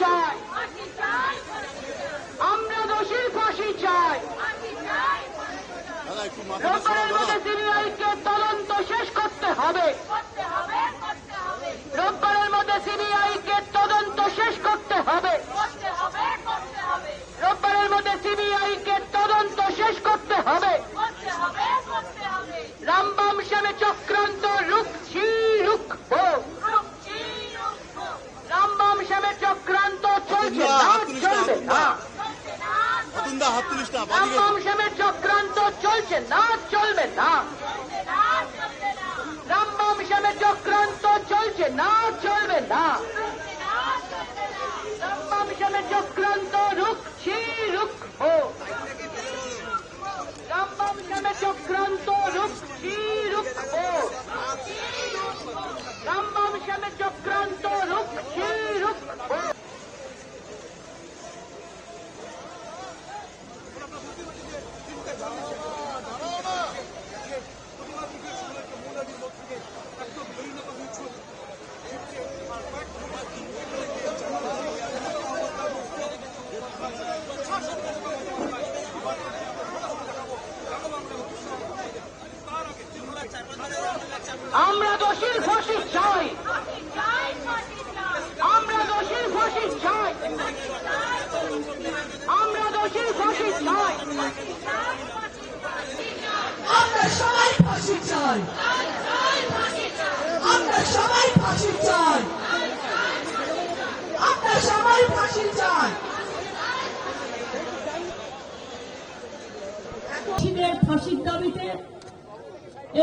চাই। আমরা দোষীর ফাঁসি চাই। রোববারের মধ্যে সিবিআইকে তদন্ত শেষ করতে হবে। রোববারের মধ্যে সিবিআইকে তদন্ত শেষ করতে হবে। রোববারের মধ্যে সিবিআইকে তদন্ত শেষ করতে হবে। হাত তুলিস না বাদিকে রামবাম শ্যামের চক্রান্ত চলছে না চলবে না রামবাম শ্যামের চক্রান্ত চলছে না চলবে না রামবাম শ্যামের চক্রান্ত রুখছি রুখবো রামবাম শ্যামের চক্রান্ত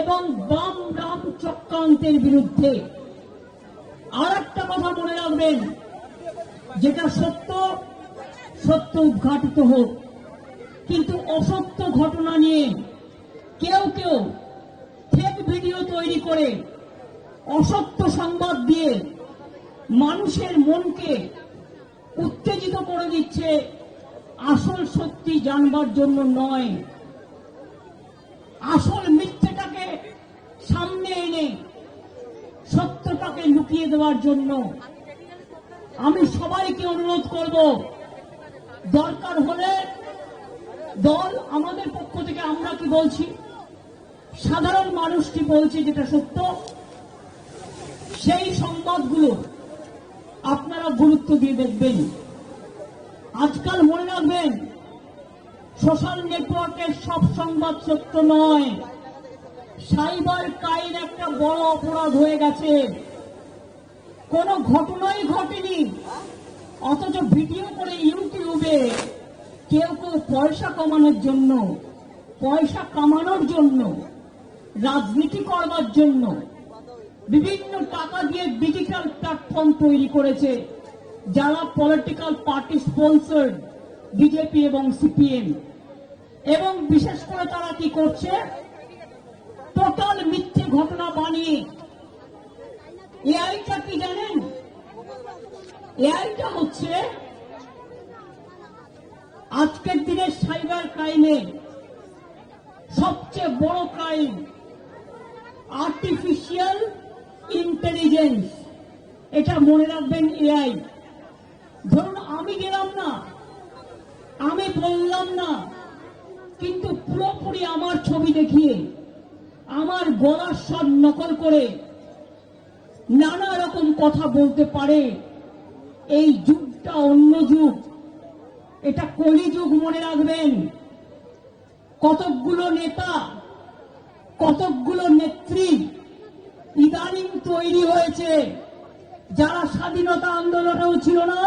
এবং বাম রাম চক্রান্তের বিরুদ্ধে আর একটা কথা মনে রাখবেন, যেটা সত্য সত্য উদ্ঘাটিত হোক। কিন্তু অসত্য ঘটনা নিয়ে কেউ কেউ ফেক ভিডিও তৈরি করে অসত্য সংবাদ দিয়ে মানুষের মনকে উত্তেজিত করে দিচ্ছে, আসল সত্যি জানবার জন্য নয়। আসল মিথ্যেটাকে সামনে এনে সত্যটাকে লুকিয়ে দেওয়ার জন্য আমি সবাইকে অনুরোধ করব, দরকার হলে দল আমাদের পক্ষ থেকে আমরা কি বলছি? সাধারণ মানুষটি বলছে যেটা সত্য? সেই সংবাদগুলো আপনারা গুরুত্ব দিয়ে দেখবেন। আজকাল মনে রাখবেন, সোশ্যাল নেটওয়ার্কের সব সংবাদ সত্য নয়। সাইবার ক্রাইম একটা বড় অপরাধ হয়ে গেছে। কোন ঘটনাই ঘটেনি। অথচ ভিডিও করে ইউটিউবে কেউ কেউ পয়সা কমানোর জন্য, পয়সা কামানোর জন্য, রাজনীতি করবার জন্য বিভিন্ন টাকা দিয়ে ডিজিটাল প্ল্যাটফর্ম তৈরি করেছে, যারা পলিটিক্যাল পার্টি স্পন্সার্ড বিজেপি এবং সিপিএম এবং বিশেষ করে তারা কি করছে? টোটাল মিথ্যে ঘটনা বানিয়ে এআইটা কি জানেন? এআইটা হচ্ছে আজকের দিনে সাইবার ক্রাইমে সবচেয়ে বড় ক্রাইম আর্টিফিশিয়াল ইন্টেলিজেন্স এটা মনে রাখবেন এআই। ধরুন আমি গেলাম না, আমি বললাম না, কিন্তু পুরোপুরি আমার ছবি দেখিয়ে আমার গলার স্বর নকল করে নানা রকম কথা বলতে পারে। এই যুগটা অন্য যুগ। এটা কলিযুগ মনে রাখবেন। কতকগুলো নেতা, কতকগুলো নেত্রী ইদানিং তৈরি হয়েছে। যারা স্বাধীনতা আন্দোলনেও ছিল না,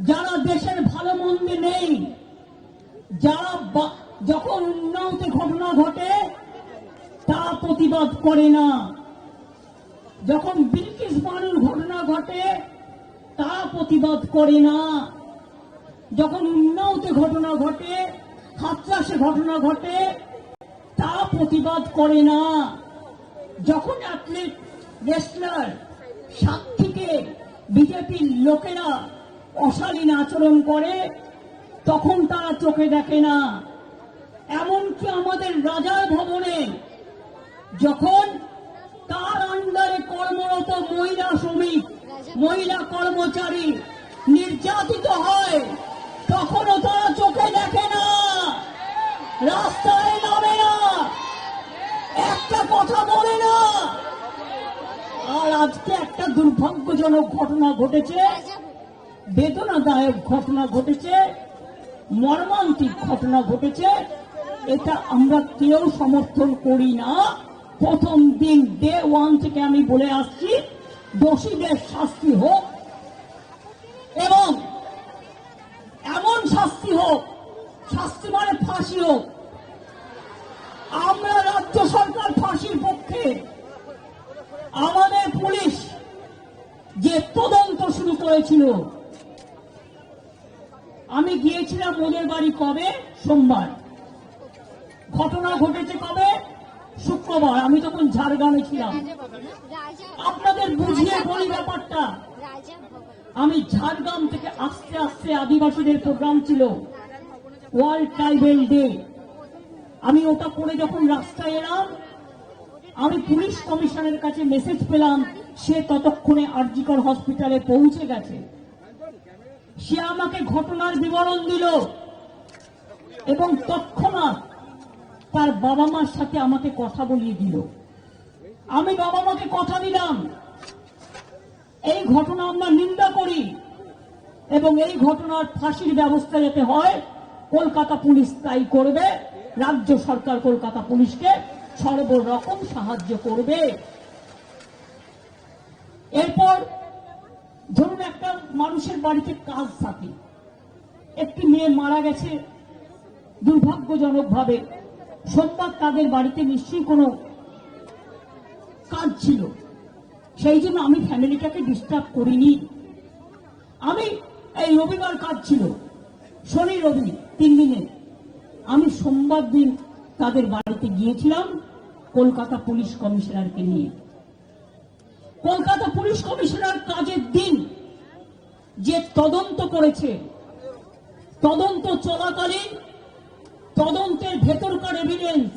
যারা দেশের ভালো মন্দে নেই, যারা যখন উন্নয়তে ঘটনা ঘটে তা প্রতিবাদ করে না। যখন বিলকিস বানুর ঘটনা ঘটে, তা প্রতিবাদ করে না। যখন উন্নয়তে ঘটনা ঘটে হাতরাসে ঘটনা ঘটে, তা প্রতিবাদ করে না। যখন অ্যাথলিট, রেসলার, সাক্ষীকে বিজেপির লোকেরা অশালীন আচরণ করে, তখন তারা চোখে দেখে না। এমনকি আমাদের রাজার ভবনে যখন তার আন্ডারে কর্মরত মহিলা শ্রমিক, মহিলা কর্মচারী নির্যাতিত হয়, তখনও তারা চোখে দেখে না। রাস্তায় নামে না। একটা কথা বলে না। আর আজকে একটা দুর্ভাগ্যজনক ঘটনা ঘটেছে। বেদনাদায়ক ঘটনা ঘটেছে। মর্মান্তিক ঘটনা ঘটেছে। এটা আমরা কেউ সমর্থন করি না। প্রথম দিন ডে ওয়ান থেকে আমি বলে আসছি, দোষীদের শাস্তি হোক এবং এমন শাস্তি হোক, শাস্তি মানে ফাঁসি হোক। আমরা রাজ্য সরকার ফাঁসির পক্ষে, আমাদের পুলিশ যে তদন্ত শুরু করেছিল, আমি গিয়েছিলাম ওদের বাড়ি কবে? সোমবার। ঘটনা ঘটেছে কবে? শুক্রবার আমি তখন ঝাড়গ্রামে ছিলাম। আপনাদের বুঝিয়ে বলি ব্যাপারটা। আমি ঝাড়গ্রাম থেকে আস্তে আস্তে আদিবাসীদের প্রোগ্রাম ছিল। World tribal day. আমি ওটা করে যখন রাস্তায় এলাম আমি পুলিশ কমিশনের কাছে মেসেজ পেলাম সে ততক্ষণে আরজিকর হসপিটালে পৌঁছে গেছে। সে আমাকে ঘটনার বিবরণ দিল এবং তৎক্ষণাৎ তার বাবা মার সাথে আমাকে কথা বলিয়ে দিল। আমি বাবা মাকে কথা দিলাম। এই ঘটনা আমরা নিন্দা করি এবং এই ঘটনার ফাঁসির ব্যবস্থা যাতে হয়, কলকাতা পুলিশ তাই করবে, রাজ্য সরকার কলকাতা পুলিশকে সর্বরকম সাহায্য করবে। এরপর ধরুন একটা মানুষের বাড়িতে কাজ থাকে। একটি মেয়ে মারা গেছে দুর্ভাগ্যজনক ভাবে সোমবার তাদের বাড়িতে নিশ্চয়ই কোনো কাজ ছিল। সেই জন্য আমি ফ্যামিলিটাকে ডিস্টার্ব করিনি। আমি এই রবিবার কাজ ছিল, শনি রবি তিন দিনে। আমি সোমবার দিন তাদের বাড়িতে গিয়েছিলাম কলকাতা পুলিশ কমিশনারকে নিয়ে। কলকাতা পুলিশ কমিশনার কাজের দিন যে তদন্ত করেছে, তদন্ত চলাকালীন তদন্তের ভেতরকার এভিডেন্স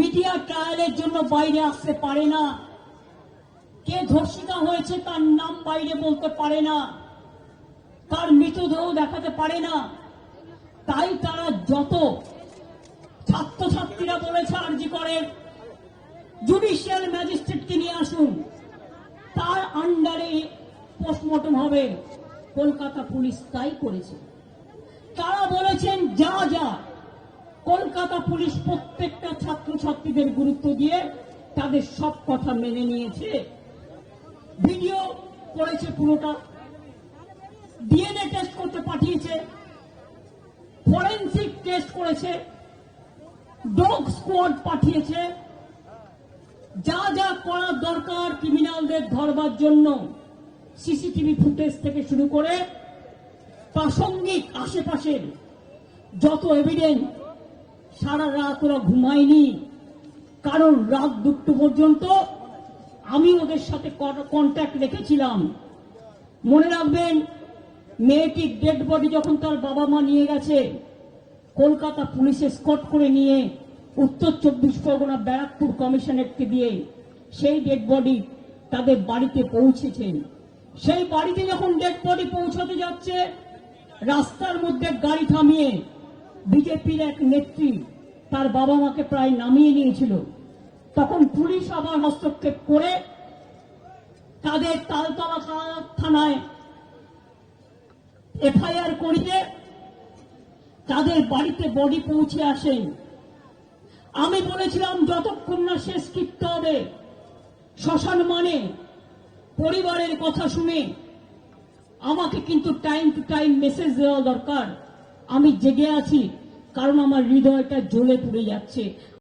মিডিয়া ট্রায়ালের জন্য বাইরে আসতে পারে না। কে ধর্ষিতা হয়েছে তার নাম বাইরে বলতে পারে না। তার মৃতদেহ দেখাতে পারে না। তাই তারা যত ছাত্রছাত্রীরা বলেছে আর্জি করেন জুডিশিয়াল ম্যাজিস্ট্রেটকে নিয়ে আসুন। তার আন্ডারে পোস্টমর্টম হবে। কলকাতা পুলিশ তাই করেছে। তারা বলেছেন, যা যা কলকাতা পুলিশ প্রত্যেকটা ছাত্রছাত্রীদের গুরুত্ব দিয়ে তাদের সব কথা মেনে নিয়েছে। ভিডিও করেছে পুরোটা। ডিএনএ টেস্ট করতে পাঠিয়েছে। ফরেন্সিক টেস্ট করেছে। ডগ স্কোয়াড পাঠিয়েছে। যা যা করার দরকার ক্রিমিনালদের ধরবার জন্য সিসিটিভি ফুটেজ থেকে শুরু করে প্রাসঙ্গিক আশেপাশের যত এভিডেন্স সারা রাত ওরা ঘুমায়নি। কারণ রাত দুটো পর্যন্ত আমি ওদের সাথে কন্ট্যাক্ট রেখেছিলাম। মনে রাখবেন মেয়েটির ডেড বডি যখন তার বাবা মা নিয়ে গেছে, কলকাতা পুলিশে স্কট করে নিয়ে উত্তর চব্বিশ পরগনা ব্যারাকপুর কমিশনারেটকে দিয়ে সেই ডেড বডি তাদের বাড়িতে পৌঁছেছেন সেই বাড়িতে যখন ডেড বডি পৌঁছাতে যাচ্ছে, রাস্তার মধ্যে গাড়ি থামিয়ে বিজেপির এক নেত্রী তার বাবা মাকে প্রায় নামিয়ে নিয়েছিল। তখন পুলিশ আবার হস্তক্ষেপ করে তাদের তালতলা থানায় এফআইআর করিয়ে তাদের বাড়িতে বডি পৌঁছে আসেন। আমি বলেছিলাম, যতক্ষণ না শেষ কৃত্য হবে, শ্মশান মানে পরিবারের কথা শুনে আমাকে কিন্তু টাইম টু টাইম মেসেজ দেওয়া দরকার। আমি জেগে আছি কারণ আমার হৃদয়টা জ্বলে পুড়ে যাচ্ছে।